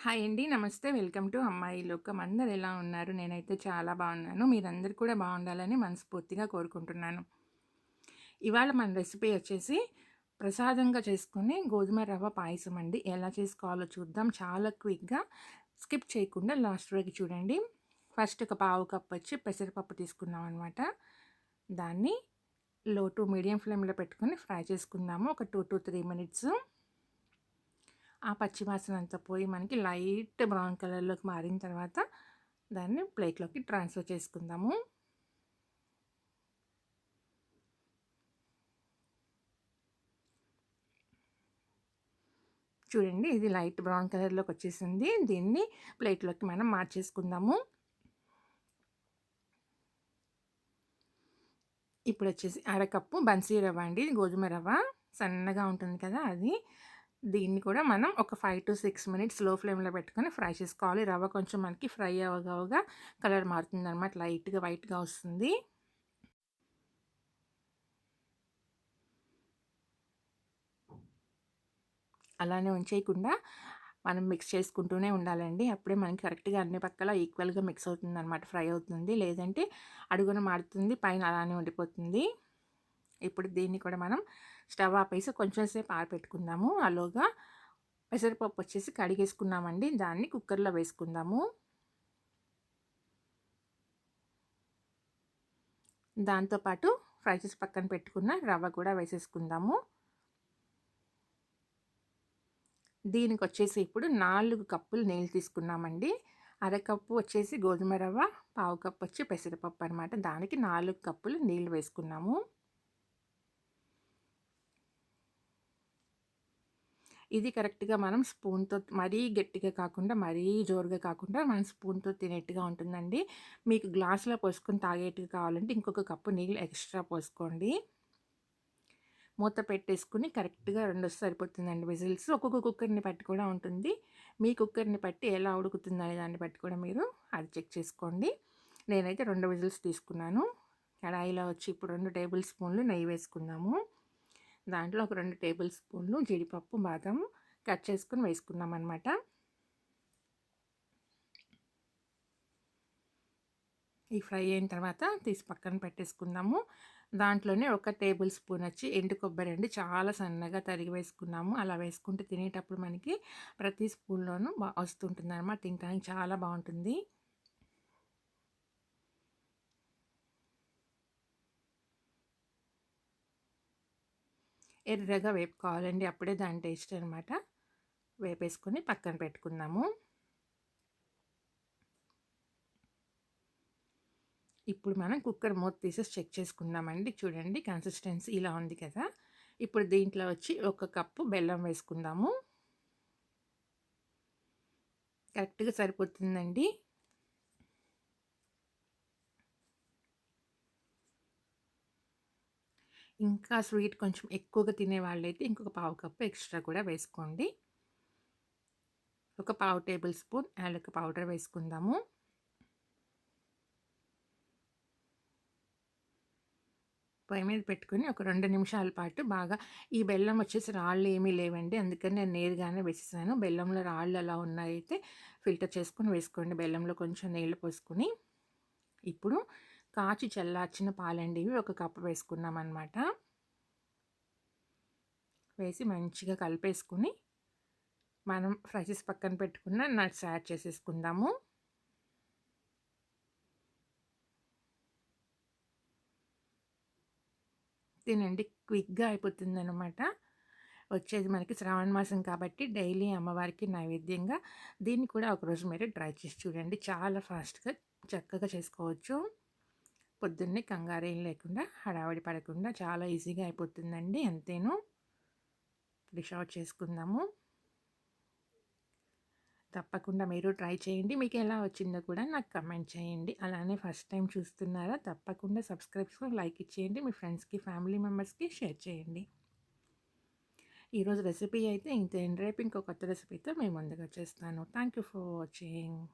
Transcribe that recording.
Hi అండి. నమస్తే. Welcome to అమ్మాయి లోకం. అందరు ఎలా ఉన్నారు? నేనైతే చాలా బాగున్నాను. మీరందరూ కూడా బాగుండాలని మనస్ఫూర్తిగా కోరుకుంటున్నాను. ఇవాళ మన రెసిపీ వచ్చేసి ప్రసాదంగా చేసుకుని గోధుమ రవ్వ పాయసం అండి. ఎలా చేసుకోవాలో చూద్దాం. చాలా క్విక్గా స్కిప్ చేయకుండా లాస్ట్ వరకు చూడండి. ఫస్ట్ ఒక పావు కప్ వచ్చి పెసరపప్పు తీసుకున్నాం అనమాట దాన్ని లో టు మీడియం ఫ్లేమ్లో పెట్టుకొని ఫ్రై చేసుకుందాము. ఒక టూ టు త్రీ మినిట్స్ ఆ పచ్చివాసన అంతా పోయి మనకి లైట్ బ్రౌన్ కలర్లోకి మారిన తర్వాత దాన్ని ప్లేట్లోకి ట్రాన్స్ఫర్ చేసుకుందాము. చూడండి ఇది లైట్ బ్రౌన్ కలర్లోకి వచ్చేసింది. దీన్ని ప్లేట్లోకి మనం మార్చేసుకుందాము. ఇప్పుడు వచ్చేసి అరకప్పు బన్సీ రవ్వ అండి. గోధుమ రవ్వ. సన్నగా ఉంటుంది కదా అది. దీన్ని కూడా మనం ఒక ఫైవ్ టు సిక్స్ మినిట్స్లో ఫ్లేమ్లో పెట్టుకొని ఫ్రై చేసుకోవాలి. రవ్వ కొంచెం మనకి ఫ్రై అవ్వగా కలర్ మారుతుంది అనమాట లైట్గా వైట్గా వస్తుంది. అలానే ఉంచేయకుండా మనం మిక్స్ చేసుకుంటూనే ఉండాలండి. అప్పుడే మనకి కరెక్ట్గా అన్ని పక్కల ఈక్వల్గా మిక్స్ అవుతుంది అనమాట ఫ్రై అవుతుంది. లేదంటే అడుగున మారుతుంది. పైన అలానే ఉండిపోతుంది. ఇప్పుడు దీన్ని కూడా మనం స్టవ్ ఆపేసి కొంచెం సేపు ఆరపెట్టుకుందాము. అలోగా పెసరపప్పు వచ్చేసి కడిగేసుకున్నామండి. దాన్ని కుక్కర్లో వేసుకుందాము. దాంతోపాటు ఫ్రై చేసి పక్కన పెట్టుకున్న రవ్వ కూడా వేసేసుకుందాము. దీనికి వచ్చేసి ఇప్పుడు నాలుగు కప్పులు నీళ్ళు తీసుకున్నామండి. అరకప్పు వచ్చేసి గోధుమ రవ్వ పావు కప్పు వచ్చి పెసరపప్పు అనమాట దానికి నాలుగు కప్పులు నీళ్ళు వేసుకున్నాము. ఇది కరెక్ట్గా మనం స్పూన్తో మరీ గట్టిగా కాకుండా మరీ జోరుగా కాకుండా మనం స్పూన్తో తినేట్టుగా ఉంటుందండి. మీకు గ్లాసులో పోసుకొని తాగేట్టుగా కావాలంటే ఇంకొక కప్పు నీళ్ళు ఎక్స్ట్రా పోసుకోండి. మూత పెట్టేసుకుని కరెక్ట్గా రెండు సరిపోతుందండి విజిల్స్. ఒక్కొక్క కుక్కర్ని పట్టి కూడా ఉంటుంది. మీ కుక్కర్ని పట్టి ఎలా ఉడుకుతుంది అనే దాన్ని బట్టి కూడా మీరు అది చెక్ చేసుకోండి. నేనైతే రెండు విజిల్స్ తీసుకున్నాను. కడాయిలో వచ్చి ఇప్పుడు రెండు టేబుల్ స్పూన్లు నెయ్యి వేసుకుందాము. దాంట్లో ఒక రెండు టేబుల్ స్పూన్లు జీడిపప్పు బాదం కట్ చేసుకుని వేసుకున్నాం అనమాట ఈ ఫ్రై అయిన తర్వాత తీసి పక్కన పెట్టేసుకుందాము. దాంట్లోనే ఒక టేబుల్ స్పూన్ వచ్చి ఎండు కొబ్బరి అండి చాలా సన్నగా తరిగి వేసుకున్నాము. అలా వేసుకుంటే తినేటప్పుడు మనకి ప్రతి స్పూన్లోనూ బా వస్తుంటుంది అనమాట తినడానికి చాలా బాగుంటుంది. ఎర్రగా వేపుకోవాలండి. అప్పుడే దాని టేస్ట్ అనమాట వేపేసుకొని పక్కన పెట్టుకుందాము. ఇప్పుడు మనం కుక్కర్ మూత తీసేసి చెక్ చేసుకుందామండి. చూడండి కన్సిస్టెన్సీ ఇలా ఉంది కదా. ఇప్పుడు దీంట్లో వచ్చి ఒక కప్పు బెల్లం వేసుకుందాము. కరెక్ట్గా సరిపోతుందండి. ఇంకా స్వీట్ కొంచెం ఎక్కువగా తినే వాళ్ళైతే ఇంకొక పావు కప్పు ఎక్స్ట్రా కూడా వేసుకోండి. ఒక పావు టేబుల్ స్పూన్ యాలక పౌడర్ వేసుకుందాము. పొయ్యి మీద పెట్టుకుని ఒక రెండు నిమిషాల పాటు బాగా ఈ బెల్లం వచ్చేసి రాళ్ళు ఏమీ లేవండి. అందుకని నేను నేరుగానే వేసేసాను. బెల్లంలో రాళ్ళు అలా ఉన్నాయైతే ఫిల్టర్ చేసుకుని వేసుకోండి. బెల్లంలో కొంచెం నీళ్ళు పోసుకుని. ఇప్పుడు కాచి చల్లార్చిన పాలండి. ఇవి ఒక కప్పు వేసుకున్నాం అనమాట వేసి మంచిగా కలిపేసుకుని మనం ఫ్రై చేసి పక్కన పెట్టుకున్న నట్స్ యాడ్ చేసేసుకుందాము. తినండి క్విక్గా అయిపోతుంది అనమాట వచ్చేది మనకి శ్రావణ మాసం కాబట్టి డైలీ అమ్మవారికి నైవేద్యంగా దీన్ని కూడా ఒకరోజు మీరు ట్రై చేసి చూడండి. చాలా ఫాస్ట్గా చక్కగా చేసుకోవచ్చు. పొద్దున్నే కంగారేం లేకుండా హడావడి పడకుండా చాలా ఈజీగా అయిపోతుందండి అంతేను. డిష్ అవుట్ చేసుకుందాము. తప్పకుండా మీరు ట్రై చేయండి. మీకు ఎలా వచ్చిందో కూడా నాకు కమెంట్ చేయండి. అలానే ఫస్ట్ టైం చూస్తున్నారా తప్పకుండా సబ్స్క్రైబ్ లైక్ ఇచ్చేయండి. మీ ఫ్రెండ్స్కి ఫ్యామిలీ మెంబర్స్కి షేర్ చేయండి. ఈరోజు రెసిపీ అయితే ఇంత రేపు ఇంకో కొత్త రెసిపీతో మేము ముందుగా చేస్తాను థ్యాంక్ యూ ఫర్ వాచింగ్.